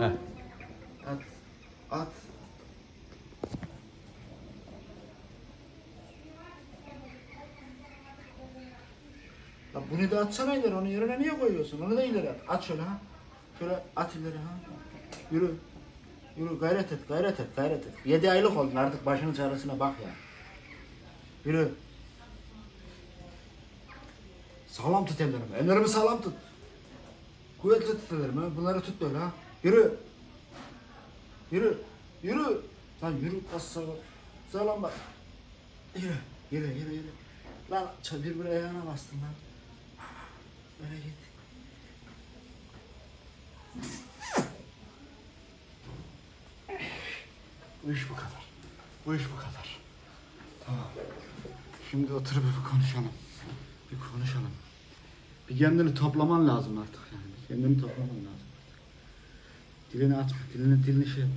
Heh. At. At. La bunu da atsana ileri, onu yerine niye koyuyorsun? Onu da ileri at. At şöyle ha. Şöyle at ileri ha. Yürü. Yürü gayret et, gayret et, gayret et. Yedi aylık oldun artık başının çaresine bak ya. Yürü. Sağlam tut ellerimi. Ellerimi sağlam tut. Kuvvetli tut ellerimi. Bunları tut böyle ha. Yürü. Yürü. Yürü. Lan yürü. Az sağlam. Bak. Yürü. Yürü yürü yürü. Lan ç- bir bir ayağına bastın lan. Öyle git. Bu iş bu kadar. Bu iş bu kadar. Tamam. Şimdi oturup bir konuşalım. Bir konuşalım. Bir kendini toplaman lazım artık yani. Kendini toplaman lazım. Dilini açma. Dilini, dilini şey yapma.